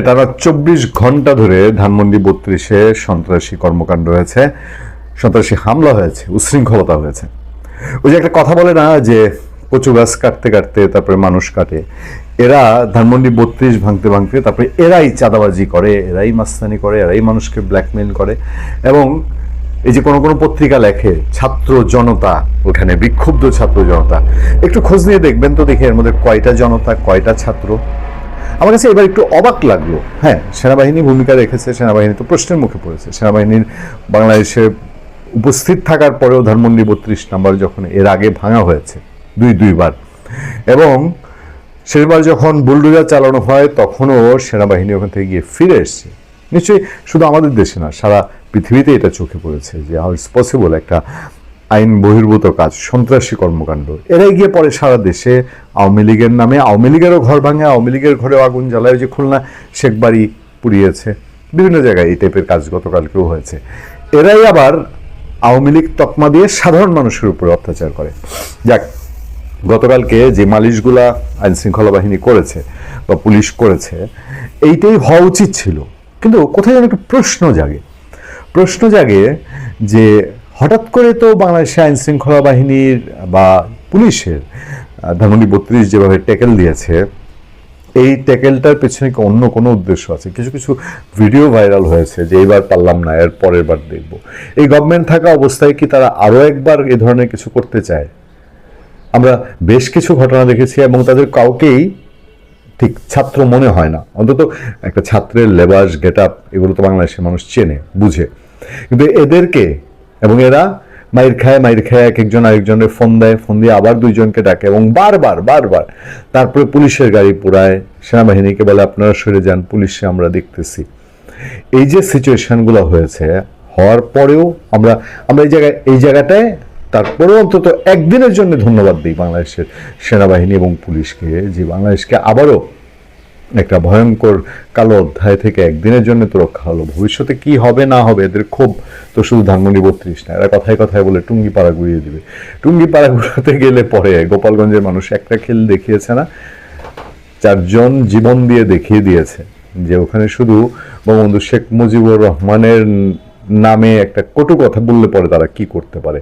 টানা চব্বিশ ঘণ্টা ধরে ধানমন্ডি বত্রিশে সন্ত্রাসী কর্মকাণ্ড হয়েছে। সন্ত্রাসী হামলা হয়েছে, উশৃঙ্খলতা হয়েছে। ওই যে একটা কথা বলে না যে কচু গাছ কাটতে কাটতে তারপরে মানুষ কাটে। এরা ধানমন্ডি বত্রিশ ভাঙতে ভাঙতে তারপরে এরাই চাঁদাবাজি করে, এরাই মাস্তানি করে, এরাই মানুষকে ব্ল্যাকমেল করে এবং এই যে কোনো কোনো পত্রিকা লেখে, ছাত্র জনতা, ওখানে বিক্ষুব্ধ ছাত্র জনতা। একটু খোঁজ নিয়ে দেখবেন তো দেখে এর মধ্যে কয়টা জনতা, কয়টা ছাত্র। আমার কাছে এবার একটু অবাক লাগল। হ্যাঁ সেনাবাহিনী ভূমিকা রেখেছে, সেনাবাহিনী তো প্রশ্নের মুখে পড়েছে। সেনাবাহিনীর বাংলাদেশে উপস্থিত থাকার পরেও ধানমন্ডি বত্রিশ নাম্বার যখন এর আগে ভাঙা হয়েছে, দুই, দুইবার, এবং শেষবার যখন বুলডোজার চালানো হয়, তখনও সেনাবাহিনী ওখান থেকে গিয়ে ফিরে এসছে। নিশ্চয়ই শুধু আমাদের দেশে না, সারা পৃথিবীতে এটা চোখে পড়েছে যে হাউ ইটস পসিবল একটা আইন বহির্ভূত কাজ, সন্ত্রাসী কর্মকাণ্ড। এরাই গিয়ে পরে সারা দেশে। আওয়ামী লীগের নামে, আওয়ামী লীগেরও ঘর ভাঙে, আওয়ামী লীগের ঘরেও আগুন জ্বালায় যে খুলনা শেখবাড়ি পুড়িয়েছে। বিভিন্ন জায়গায় এই টাইপের কাজ গতকালকেও হয়েছে। এরাই আবার আওয়ামী লীগ তকমা দিয়ে সাধারণ মানুষের উপরে অত্যাচার করে। যাক, গতকালকে যে মালিশগুলা আইন শৃঙ্খলা বাহিনী করেছে বা পুলিশ করেছে, এইটাই হওয়া উচিত ছিল। কিন্তু কোথায় যেন একটু প্রশ্ন জাগে। প্রশ্ন জাগে যে হঠাৎ করে তো বাংলাদেশে আইন শৃঙ্খলা বাহিনীর বা পুলিশের ধানমন্ডি বত্রিশ যেভাবে ট্যাকেল দিয়েছে, এই ট্যাকেলটার পেছনে কি অন্য কোনো উদ্দেশ্য আছে? কিছু কিছু ভিডিও ভাইরাল হয়েছে যে এইবার পারলাম না, এর পরের বার দেখব। এই গভর্নমেন্ট থাকা অবস্থায় কি তারা আরও একবার এ ধরনের কিছু করতে চায়? আমরা বেশ কিছু ঘটনা দেখেছি এবং তাদের কাউকেই ঠিক ছাত্র মনে হয় না। অন্তত একটা ছাত্রের লেবাস গেট আপ এগুলো তো বাংলাদেশের মানুষ চেনে, বুঝে। কিন্তু এদেরকে এবং এরা মাইর খায় মাইর খায়, এক একজন আরেকজনের ফোন দেয়, ফোন দিয়ে আবার দুইজনকে ডাকে এবং বারবার বারবার তারপরে পুলিশের গাড়ি পুরায় সেনাবাহিনীকে বলে, আপনারা সরে যান, পুলিশে আমরা দেখতেছি। এই যে সিচুয়েশনগুলো হয়েছে, হওয়ার পরেও আমরা আমরা এই জায়গায়, এই জায়গাটায় তারপরেও অন্তত একদিনের জন্য ধন্যবাদ দিই বাংলাদেশের সেনাবাহিনী এবং পুলিশকে, যে বাংলাদেশকে আবারও একটা ভয়ঙ্কর কালো অধ্যায় থেকে একদিনের জন্য তো রক্ষা হলো। ভবিষ্যতে কি হবে, না হবে, এদের ক্ষোভ তো শুধু ধানমন্ডি বত্রিশ না, এরা কথায় কথায় বলে টুঙ্গি পাড়া ঘুরিয়ে দিবে। টুঙ্গি পাড়া ঘুরাতে গেলে পরে গোপালগঞ্জের মানুষ একটা খেল দেখিয়েছে না? চারজন জীবন দিয়ে দেখিয়ে দিয়েছে যে ওখানে শুধু বঙ্গবন্ধু শেখ মুজিবুর রহমানের নামে একটা কটু কথা বললে পরে তারা কি করতে পারে?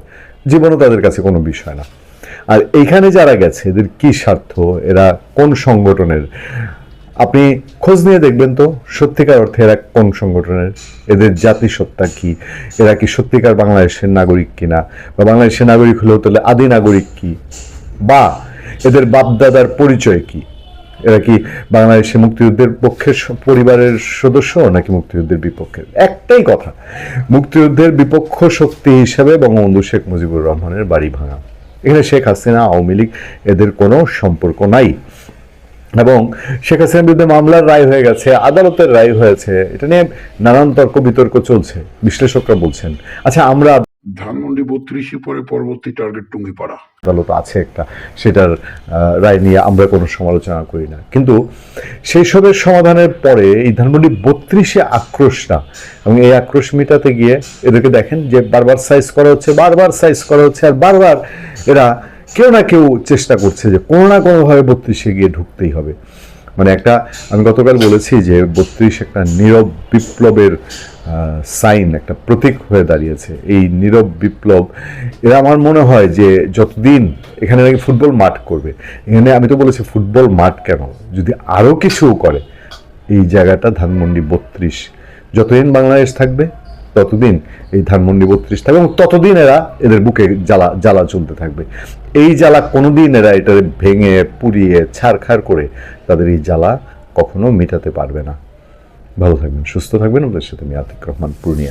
জীবনও তাদের কাছে কোনো বিষয় না। আর এইখানে যারা গেছে, এদের কি স্বার্থ? এরা কোন সংগঠনের আপনি খোঁজ নিয়ে দেখবেন তো সত্যিকার অর্থে এরা কোন সংগঠনের? এদের জাতিসত্তা কি? এরা কি সত্যিকার বাংলাদেশের নাগরিক কিনা? বা বাংলাদেশের নাগরিক হলেও তাহলে আদি নাগরিক কি? বা এদের বাপদাদার পরিচয় কি? এরা কি বাংলাদেশে মুক্তিযুদ্ধের পক্ষের পরিবারের সদস্য নাকি মুক্তিযুদ্ধের বিপক্ষের? একটাই কথা, মুক্তিযুদ্ধের বিপক্ষ শক্তি হিসেবে বঙ্গবন্ধু শেখ মুজিবুর রহমানের বাড়ি ভাঙা। এখানে শেখ হাসিনা, আওয়ামী লীগ, এদের কোনো সম্পর্ক নাই। এবং শেখ হাসিনার বিরুদ্ধে মামলার রায় হয়ে গেছে আদালতের রায় হয়েছে এটা নিয়ে নানান তর্ক বিতর্ক চলছে বিশ্লেষকরা বলছেন। আচ্ছা আমরা ধানমন্ডি বত্রিশে পরে পরবর্তী টার্গেট টুঙ্গিপাড়া। আদালত আছে একটা সেটার রায় নিয়ে আমরা কোনো সমালোচনা করি না। কিন্তু সেই সবের সমাধানের পরে এই ধানমন্ডি বত্রিশে আক্রোশটা এবং এই আক্রোশ মেটাতে গিয়ে এদেরকে দেখেন যে বারবার সাইজ করা হচ্ছে বারবার সাইজ করা হচ্ছে আর বারবার এরা কেউ না কেউ চেষ্টা করছে যে কোনো না কোনোভাবে বত্রিশে গিয়ে ঢুকতেই হবে। মানে একটা, আমি গতকাল বলেছি যে বত্রিশ একটা নীরব বিপ্লবের সাইন, একটা প্রতীক হয়ে দাঁড়িয়েছে। এই নীরব বিপ্লব, এরা আমার মনে হয় যে যতদিন এখানে নাকি ফুটবল মাঠ করবে, এখানে আমি তো বলেছি ফুটবল মাঠ কেন? যদি আরও কিছু করে, এই জায়গাটা ধানমন্ডি বত্রিশ, যতদিন বাংলাদেশ থাকবে ততদিন এই ধানমন্ডি বত্রিশ থাকবে এবং ততদিন এরা এদের বুকে জ্বালা জ্বালা চলতে থাকবে। এই জ্বালা কোনোদিন এরা এটা ভেঙে, পুড়িয়ে, ছাড়খাড় করে তাদের এই জ্বালা কখনো মেটাতে পারবে না। ভালো থাকবেন, সুস্থ থাকবেন। ওদের সাথে আমি আতিক রহমান, পূর্ণিয়া।